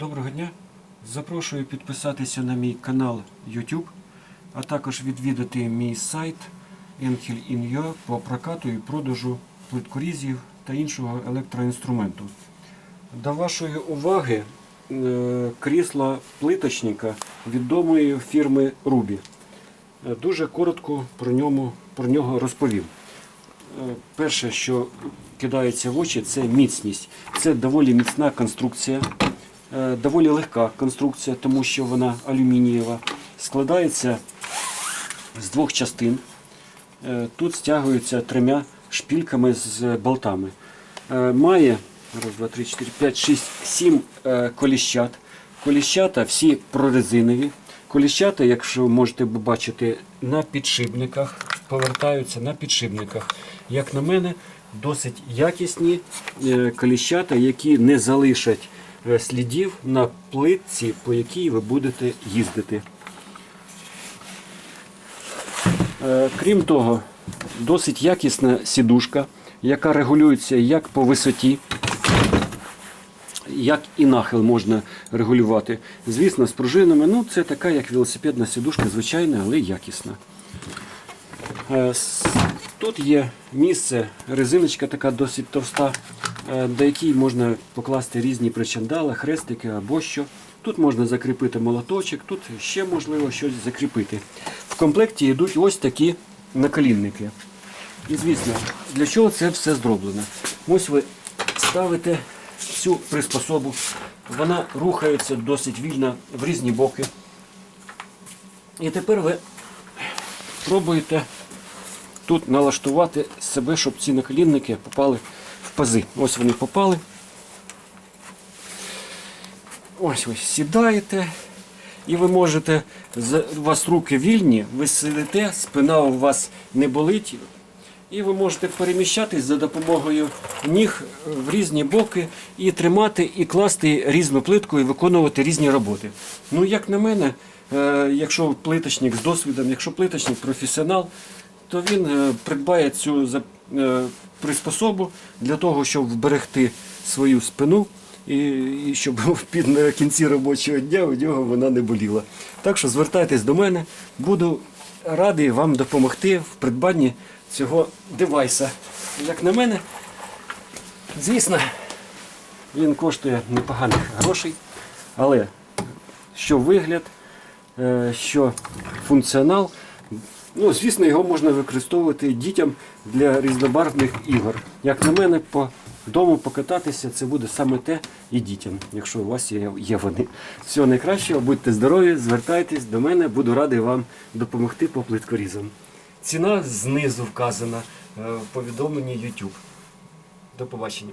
Доброго дня! Запрошую підписатися на мій канал YouTube, а також відвідати мій сайт Enkel.in.ua по прокату і продажу плиткорізів та іншого електроінструменту. До вашої уваги е, крісло плиточника відомої фірми Ruby. Е, Дуже коротко про, ньому, про нього розповім. Е, Перше, що кидається в очі, це міцність. Це доволі міцна конструкція, доволі легка конструкція, тому що вона алюмінієва. Складається з двох частин. Е, Тут стягується трьома шпільками з болтами. Е, Має раз, два, три, чотири, п'ять, шість, сім е, коліщат. Коліщата всі прорезинові. Коліщата, якщо можете бачити, на підшипниках, повертаються на підшипниках. Як на мене, досить якісні е, коліщата, які не залишать е, слідів на плитці, по якій ви будете їздити. Е, Крім того, досить якісна сідушка, яка регулюється як по висоті, як і нахил можна регулювати. Звісно, з пружинами, ну це така як велосипедна сідушка, звичайна, але якісна. Тут є місце, резиночка така досить товста, е, до якій можна покласти різні причандали, хрестики або що. Тут можна закріпити молоточок, тут ще можливо щось закріпити. В комплекті йдуть ось такі наколінники. І звісно, для чого це все зроблено? Ось ви ставите цю приспособу, вона рухається досить вільно в різні боки. І тепер ви пробуєте тут налаштувати себе, щоб ці наколінники попали в пази. Ось вони попали. Ось ви сідаєте, і ви можете, у вас руки вільні, ви сидите, спина у вас не болить, і ви можете переміщатись за допомогою ніг в різні боки і тримати, і класти різну плитку і виконувати різні роботи. Ну, як на мене, е, якщо плиточник з досвідом, якщо плиточник професіонал, то він е, придбає цю е, приспособу для того, щоб вберегти свою спину. І, щоб під кінці робочого дня у нього вона не боліла. Так що звертайтесь до мене, буду радий вам допомогти в придбанні цього девайса. Як на мене, звісно, він коштує непоганих грошей, але що вигляд, е, що функціонал, ну, звісно, його можна використовувати дітям для різнобарвних ігор. Як на мене, по дому покататися це буде саме те і дітям, якщо у вас є, вони. Всього найкращого, будьте здорові, звертайтесь до мене, буду радий вам допомогти по плиткорізам. Ціна знизу вказана е, в повідомленні YouTube. До побачення.